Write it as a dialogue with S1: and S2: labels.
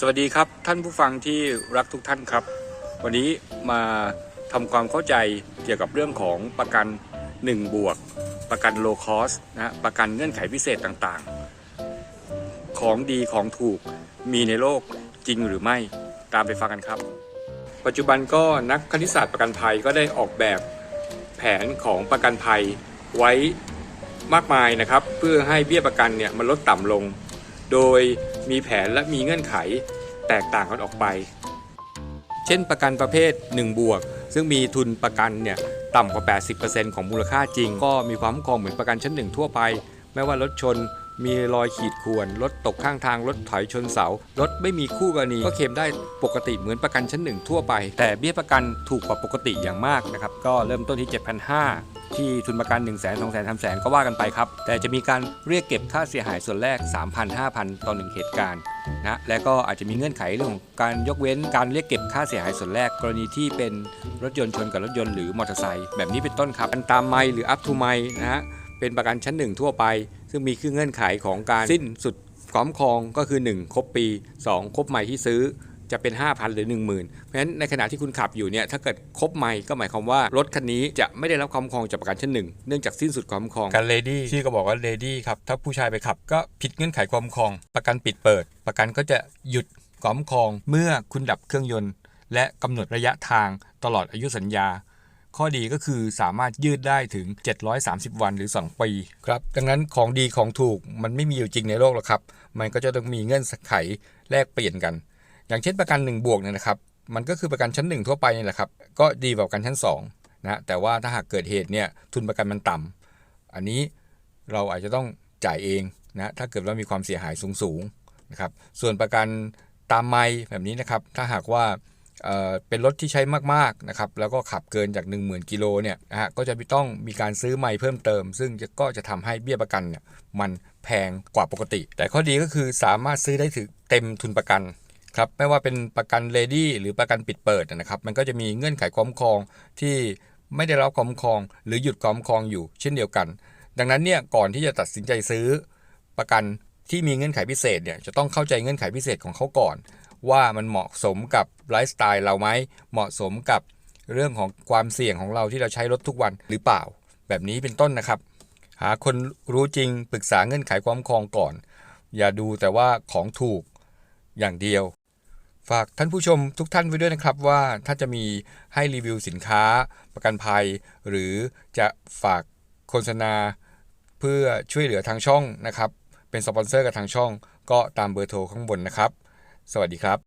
S1: สวัสดีครับท่านผู้ฟังที่รักทุกท่านครับ วันนี้มาทำความเข้าใจเกี่ยวกับเรื่องของประกัน 1 บวก ประกัน low cost นะฮะประกันเงื่อนไขพิเศษต่างๆ ของดีของถูกมีในโลกจริงหรือไม่ตามไปฟังกันครับ ปัจจุบันก็นักคณิตศาสตร์ประกันภัยก็ได้ออกแบบแผนของประกันภัยไว้มากมายนะครับ เพื่อให้เบี้ยประกันเนี่ยมันลดต่ำลง โดยมีแผนและมีเงื่อนไขแตกต่างกันออกไป เช่นประกันประเภท 1 บวก ซึ่งมีทุนประกันเนี่ยต่ำกว่า 80%ของมูลค่าจริง ก็มีความคุ้มครองเหมือนประกันชั้นหนึ่งทั่วไป ไม่ว่ารถชนมีรอยขีดข่วน รถตกข้างทาง รถถอยชนเสา รถไม่มีคู่กรณีก็เคลมได้ปกติเหมือนประกันชั้นหนึ่งทั่วไป แต่เบี้ยประกันถูกกว่าปกติอย่างมากนะครับ ก็เริ่มต้นที่ 7,500 ที่ทุนประกัน 1 0 0 0 0 0 2 0 0 0 0 0 ก็ว่ากันไปครับ แต่จะมีการเรียกเก็บค่าเสียหายส่วนแรก 3,000 5,000 ต่อหนึ่งเหตุการณ์นะและก็อาจจะมีเงื่อนไขเรื่องของการยกเว้นการเรียกเก็บค่าเสียหายส่วนแรก กรณีที่เป็นรถยนต์ชนกับรถยนต์หรือมอเตอร์ไซค์แบบนี้เป็นต้นครับอันตามไมล์หรือ up to ไมล์นะฮะเป็นประกันชั้นหนึ่งทั่วไป ซึ่งมีคือเงื่อนไขของการสิ้นสุดคุ้มครองก็คือ 1 ครบปี 2 ครบไมล์ที่ซื้อ จะเป็น 5,000 หรือ 10,000 เพราะฉะนั้นในขณะที่คุณขับอยู่เนี่ยถ้าเกิดครบไมล์ก็หมายความว่ารถคันนี้จะไม่ได้รับคุ้มครองจากประกันชั้นหนึ่งเนื่องจากสิ้นสุดคุ้มครองการเลดี้ที่ก็บอกว่าเลดี้ครับถ้าผู้ชายไปขับ ก็ผิดเงื่อนไขคุ้มครอง ประกันปิดเปิด ประกันก็จะหยุดคุ้มครองเมื่อคุณดับเครื่องยนต์ และกำหนดระยะทางตลอดอายุสัญญา ข้อดีก็คือสามารถยืดได้ถึง 730 วันหรือ 2 ปีครับดังนั้นของดีของถูกมันไม่มีอยู่จริงในโลกหรอกครับ มันก็จะต้องมีเงื่อนไขแลกเปลี่ยนกัน อย่างเช่นประกัน1บวกเนี่ยนะครับมันก็คือประกันชั้น 1 ทั่วไปนี่แหละครับก็ดีกว่าประกันชั้น2นะแต่ว่าถ้าหากเกิดเหตุเนี่ยทุนประกันมันต่ำอันนี้เราอาจจะต้องจ่ายเองนะถ้าเกิดว่ามีความเสียหายสูงๆนะครับส่วนประกันตามไมล์แบบนี้นะครับถ้าหากว่าเเป็นรถที่ใช้มากๆนะครับแล้วก็ขับเกินจาก 10,000กิโลเนี่ยนะฮะก็จะต้องมีการซื้อไมล์เพิ่มเติม ซึ่งก็จะทำให้เบี้ยประกันเนี่ยมันแพงกว่าปกติ แต่ข้อดีก็คือสามารถซื้อได้ถึงเต็มทุนประกัน ครับไม่ว่าเป็นประกันเลดี้หรือประกันปิดเปิดนะครับ มันก็จะมีเงื่อนไขคุ้มครองที่ไม่ได้รับคุ้มครอง หรือหยุดคุ้มครองอยู่เช่นเดียวกัน ดังนั้นเนี่ยก่อนที่จะตัดสินใจซื้อประกันที่มีเงื่อนไขพิเศษเนี่ยจะต้องเข้าใจเงื่อนไขพิเศษของเขาก่อน ว่ามันเหมาะสมกับไลฟ์สไตล์เราไหมเหมาะสมกับเรื่องของความเสี่ยงของเราที่เราใช้รถทุกวันหรือเปล่า แบบนี้เป็นต้นนะครับ หาคนรู้จริงปรึกษาเงื่อนไขคุ้มครองก่อน อย่าดูแต่ว่าของถูกอย่างเดียว ฝากท่านผู้ชมทุกท่านไว้ด้วยนะครับว่าถ้าจะมีให้รีวิวสินค้าประกันภัย หรือจะฝากโฆษณา เพื่อช่วยเหลือทางช่องนะครับ เป็นสปอนเซอร์กับทางช่อง ก็ตามเบอร์โทรข้างบนนะครับ สวัสดีครับ